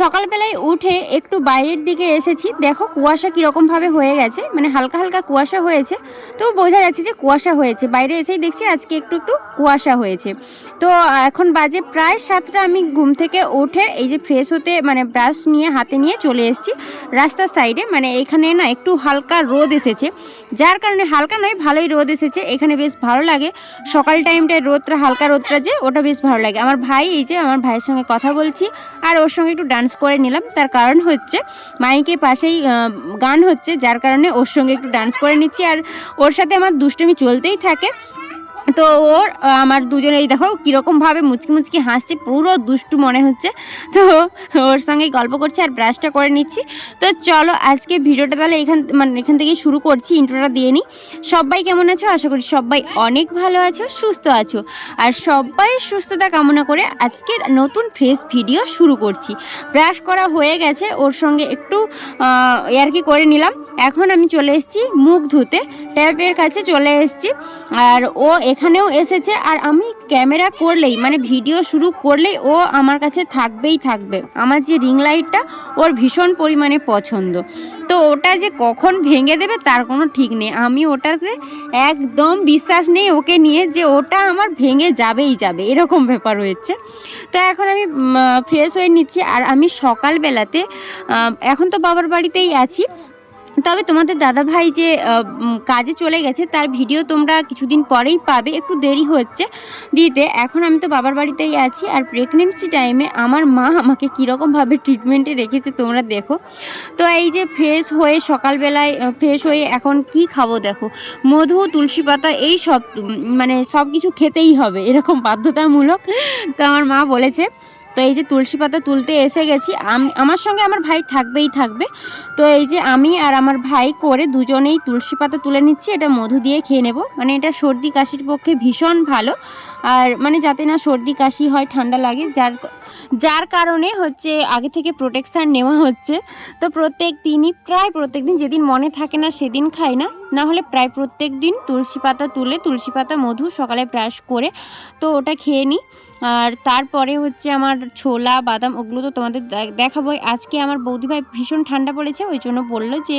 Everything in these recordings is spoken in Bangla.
সকালবেলায় উঠে একটু বাইরের দিকে এসেছি। দেখো কুয়াশা কীরকমভাবে হয়ে গেছে মানে হালকা হালকা কুয়াশা হয়েছে। তো বোঝা যাচ্ছে যে কুয়াশা হয়েছে। বাইরে এসেই দেখছি আজকে একটু একটু কুয়াশা হয়েছে। তো এখন বাজে প্রায় সাতটা, আমি ঘুম থেকে উঠে এই যে ফ্রেশ হতে মানে ব্রাশ নিয়ে, হাতে নিয়ে চলে এসেছি রাস্তার সাইডে মানে এখানে না একটু হালকা রোদ এসেছে। যার কারণে হালকা নয়, ভালোই রোদ এসেছে। এখানে বেশ ভালো লাগে। সকাল টাইমটায় রোদটা, হালকা রোদটা যে, ওটা বেশ ভালো লাগে। আমার ভাই, এই যে আমার ভাইয়ের সঙ্গে কথা বলছি, আর ওর সঙ্গে একটু ডান্স করে নিলাম। তার কারণ হচ্ছে, মাইকে পাশেই গান হচ্ছে, যার কারণে ওর সঙ্গে একটু ডান্স করে নিচ্ছি। আর ওর সাথে আমার দুষ্টুমি চলতেই থাকে। তো ওর আমার দুজনে এই দেখো কীরকমভাবে মুচকি মুচকি হাসছে, পুরো দুষ্টু মনে হচ্ছে। তো ওর সঙ্গেই গল্প করছি আর ব্রাশটা করে নিচ্ছি। তো চলো, আজকে ভিডিওটা তাহলে এখান মানে এখান থেকেই শুরু করছি ইন্ট্রোটা দিয়ে নিই। সবাই কেমন আছো? আশা করি সবাই অনেক ভালো আছো, সুস্থ আছো। আর সবাই সুস্থতা কামনা করে আজকের নতুন ফ্রেশ ভিডিও শুরু করছি। ব্রাশ করা হয়ে গেছে, ওর সঙ্গে একটু আর কি করে নিলাম। এখন আমি চলে এসেছি মুখ ধুতে। ট্যাপের কাছে চলে এসেছি। আর ও এখানেও এসেছে আর আমি ক্যামেরা করলেই মানে ভিডিও শুরু করলেই ও আমার কাছে থাকবেই থাকবে। আমার যে রিং লাইটটা ওর ভীষণ পরিমাণে পছন্দ। তো ওটা যে কখন ভেঙে দেবে তার কোনো ঠিক নেই। আমি ওটাতে একদম বিশ্বাস নেই ওকে নিয়ে যে ওটা আমার ভেঙে যাবেই যাবে। এরকম ব্যাপার হয়েছে। তো এখন আমি ফ্রেশ হয়ে নিচ্ছি। আর আমি সকালবেলাতে এখন তো বাবার বাড়িতেই আছি। তবে তোমাদের দাদা ভাই যে কাজে চলে গেছে, তার ভিডিও তোমরা কিছুদিন পরেই পাবে, একটু দেরি হচ্ছে দিতে। এখন আমি তো বাবার বাড়িতেই আছি, আর প্রেগনেন্সি টাইমে আমার মা আমাকে কীরকমভাবে ট্রিটমেন্টে রেখেছে তোমরা দেখো। তো এই যে ফ্রেশ হয়ে সকালবেলায় ফ্রেশ হয়ে এখন কি খাব দেখো? মধু, তুলসী পাতা, এই সব মানে সব কিছু খেতেই হবে, এরকম বাধ্যতামূলক। তো আমার মা বলেছে তো এই যে তুলসী পাতা তুলতে এসে গেছি। আম- আমার সঙ্গে আমার ভাই থাকবেই থাকবে। তো এই যে আমি আর আমার ভাই করে দুজনেই তুলসী পাতা তুলে নিচ্ছি। এটা মধু দিয়ে খেয়ে নেব। মানে এটা সর্দি কাশির পক্ষে ভীষণ ভালো। আর মানে যাতে না সর্দি কাশি হয়, ঠান্ডা লাগে, যার যার কারণে হচ্ছে আগে থেকে প্রোটেকশান নেওয়া হচ্ছে। তো প্রত্যেক দিনই প্রায় প্রত্যেক দিন যেদিন মনে থাকে না সেদিন খাই না। না হলে প্রায় প্রত্যেক দিন তুলসী পাতা তুলে তুলসী পাতা মধু সকালে ব্রাশ করে তো ওটা খেয়ে নিই। আর তারপরে হচ্ছে আমার ছোলা, বাদাম ওগুলো তো তোমাদের দেখাবোই। আজকে আমার বৌদিভাই ভীষণ ঠান্ডা পড়েছে, ওই জন্য বলল যে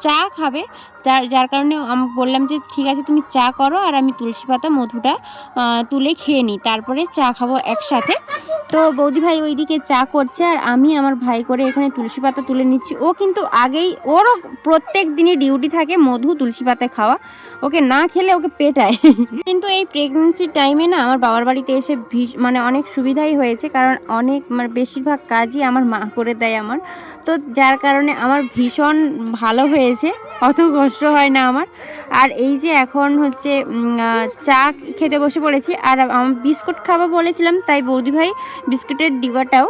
চা খাবে। যার যার কারণে আমি বললাম যে, ঠিক আছে, তুমি চা করো আর আমি তুলসী পাতা, মধুটা তুলে খেয়ে নিই। তারপরে চা খাব একসাথে। তো বৌদি ভাই ওইদিকে চা করছে আর আমি আমার ভাই করে এখানে তুলসী পাতা তুলে নিচ্ছি। ও কিন্তু আগেই, ওরও প্রত্যেক দিনই ডিউটি থাকে মধু, তুলসী পাতা খাওয়া। ওকে না খেলে ওকে পেটায়। কিন্তু এই প্রেগনেন্সির টাইমে না আমার বাবার বাড়িতে এসে মানে অনেক সুবিধাই হয়েছে। কারণ অনেক মানে বেশিরভাগ কাজই আমার মা করে দেয় আমার। তো যার কারণে আমার ভীষণ ভালো হয়েছে। অত কষ্ট হয় না আমার। আর এই যে এখন হচ্ছে চা খেতে বসে পড়েছি, আর আমি, বিস্কুট খাব বলেছিলাম, তাই বৌদি ভাই বিস্কুটের ডিবাটাও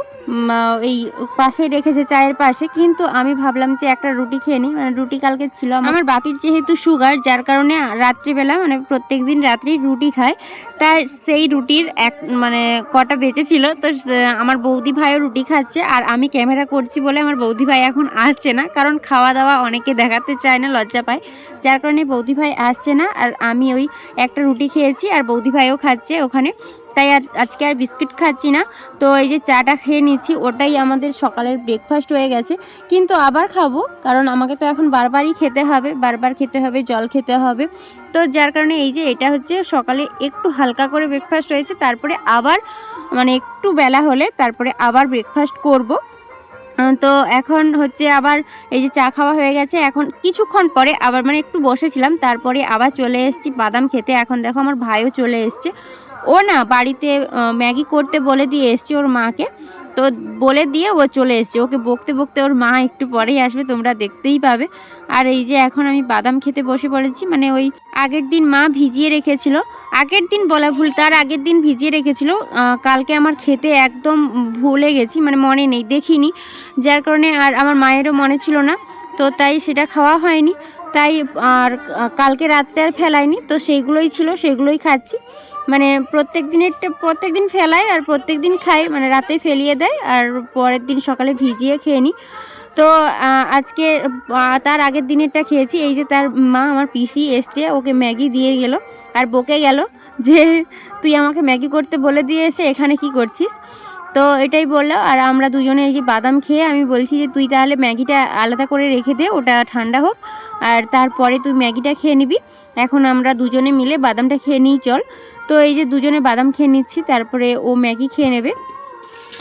এই পাশে রেখেছে চায়ের পাশে। কিন্তু আমি ভাবলাম যে একটা রুটি খেয়ে নিই মানে রুটি কালকে ছিল আমার। আমার বাপির যেহেতু সুগার, যার কারণে রাত্রিবেলা মানে প্রত্যেক দিন রাত্রি রুটি খায়, তার সেই রুটির এক মানে কটা বেঁচে ছিল, তো আমার বৌদি ভাইও রুটি খাচ্ছে, আর আমি ক্যামেরা করছি বলে আমার বৌদি ভাই এখন আসছে না, কারণ খাওয়া দাওয়া অনেকে দেখাতে চায় না, লজ্জা পায় যার কারণে বৌদি ভাই আসছে না আর আমি ওই একটা রুটি খেয়েছি আর বৌদি ভাইও খাচ্ছে ওখানে। তাই আর আজকে আর বিস্কিট খাচ্ছি না। তো এই যে চাটা খেয়ে নিচ্ছি, ওটাই আমাদের সকালের ব্রেকফাস্ট হয়ে গেছে। কিন্তু আবার খাব, কারণ আমাকে তো এখন বারবারই খেতে হবে, বারবার খেতে হবে, জল খেতে হবে। তো যার কারণে এই যে এটা হচ্ছে সকালে একটু হালকা করে ব্রেকফাস্ট হয়েছে, তারপরে আবার মানে একটু বেলা হলে তারপরে আবার ব্রেকফাস্ট করব। তো এখন হচ্ছে আবার এই যে চা খাওয়া হয়ে গেছে। এখন কিছুক্ষণ পরে আবার মানে একটু বসেছিলাম, তারপরে আবার চলে এসেছি বাদাম খেতে। এখন দেখো আমার ভাইও চলে এসছে। ও না বাড়িতে ম্যাগি করতে বলে দিয়ে এসছি ওর মাকে। তো বলে দিয়ে ও চলে এসছে। ওকে বকতে বকতে ওর মা একটু পরেই আসবে, তোমরা দেখতেই পাবে। আর এই যে এখন আমি বাদাম খেতে বসে পড়েছি মানে ওই আগের দিন মা ভিজিয়ে রেখেছিল। আগের দিন বলা ভুল, তার আগের দিন ভিজিয়ে রেখেছিল। কালকে আমার খেতে একদম ভুলে গেছি মানে মনে নেই, দেখিনি। যার কারণে আর আমার মায়েরও মনে ছিল না, তো তাই সেটা খাওয়া হয়নি। তাই আর কালকে রাত্রে আর ফেলাইনি। তো সেইগুলোই ছিল সেগুলোই খাচ্ছি। মানে প্রত্যেক দিনেরটা প্রত্যেক দিন ফেলাই আর প্রত্যেক দিন খাই। মানে রাতে ফেলিয়ে দেয় আর পরের দিন সকালে ভিজিয়ে খেয়ে নিই তো আজকে তার আগের দিনেরটা খেয়েছি। এই যে তার মা আমার পিসি এসছে, ওকে ম্যাগি দিয়ে গেল। আর বকে গেল যে, তুই আমাকে ম্যাগি করতে বলে দিয়ে এসে এখানে কি করছিস? তো এটাই বলল, আর আমরা দুজনে এই যে বাদাম খেয়ে আমি বলছি যে তুই তাহলে ম্যাগিটা আলাদা করে রেখে দে, ওটা ঠান্ডা হোক, আর তারপরে তুই ম্যাগিটা খেয়ে নিবি। এখন আমরা দুজনে মিলে বাদামটা খেয়ে নিই, চল। তো এই যে দুজনে বাদাম খেয়ে নিচ্ছি, তারপরে ও ম্যাগি খেয়ে নেবে।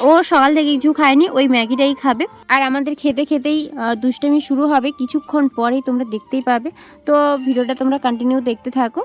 ও সকাল থেকে কিছু খায়নি, ওই ম্যাগিটাই খাবে। আর আমাদের খেতে খেতেই দুষ্টামি শুরু হবে, কিছুক্ষণ পরেই তোমরা দেখতেই পাবে। তো ভিডিওটা তোমরা কন্টিনিউ দেখতে থাকো।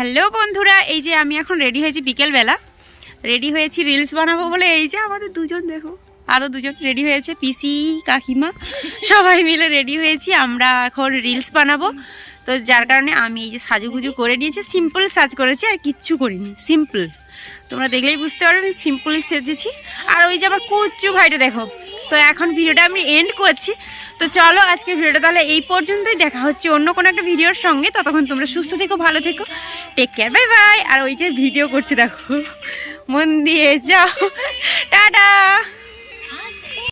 হ্যালো বন্ধুরা, এই যে আমি এখন রেডি হয়েছি বিকেলবেলা। রেডি হয়েছি রিলস বানাবো বলে, এই যে আমাদের দুজন দেখো আরও দুজন রেডি হয়েছে, পিসি, কাকিমা, সবাই মিলে রেডি হয়েছি, আমরা এখন রিলস বানাবো। তো যার কারণে আমি এই যে সাজুগুজু করে নিয়েছি সিম্পল সাজ করেছি আর কিচ্ছু করিনি সিম্পল তোমরা দেখলেই বুঝতে পারবে, আমি সিম্পল সেজেছি। আর ওই যে আমার কুচু ভাইটা দেখো, তো এখন ভিডিওটা আমি এন্ড করছি। তো চলো আজকে ভিডিওটা তাহলে এই পর্যন্তই, দেখা হচ্ছে অন্য কোনো একটা ভিডিওর সঙ্গে, ততক্ষণ তোমরা সুস্থ থেকো, ভালো থেকো। টেক কেয়ার বাই বাই আর ওই যে ভিডিও করছে দেখো। মন দিয়ে যাও। টাটা।